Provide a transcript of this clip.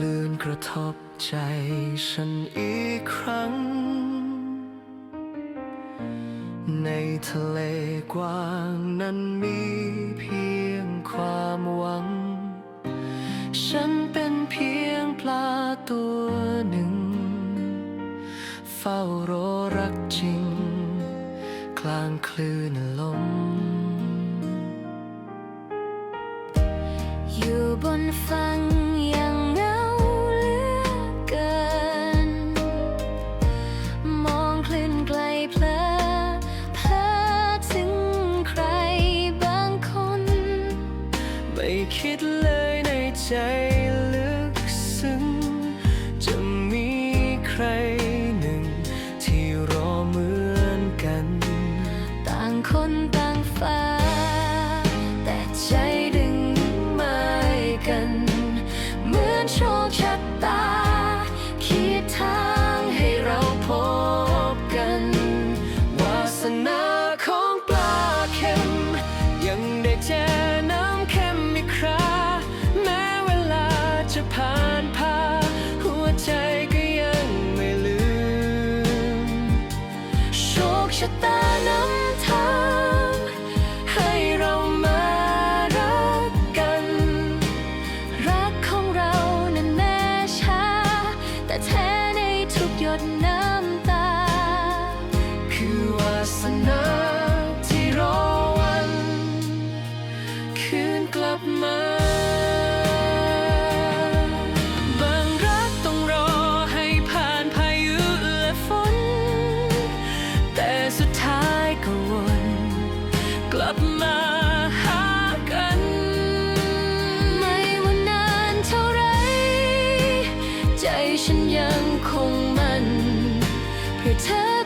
ลื่นกระทบใจฉันอีกครั้ง ในทะเลกว้างนั้นมีเพียงความหวัง ฉันเป็นเพียงปลาตัวหนึ่ง เฝ้ารอรักจริง กลางคลื่นลมอยู่บนฝั่ง ใจลึกซึ้ง จะมีใครหนึ่ง ที่รอเหมือนกัน ต่างคนต่างฟ้าแต่ใจดึงไม่กัน เหมือนโชคชะตา คิดทางให้เราพบกัน วาสนาของปลาเค็มยังได้เจอ มา บางรักต้องรอให้ผ่านพายุและฝน แต่สุดท้ายก็วนกลับมาหากัน ไม่ว่านานเท่าไร ใจฉันยังคงมันเพื่อเธอ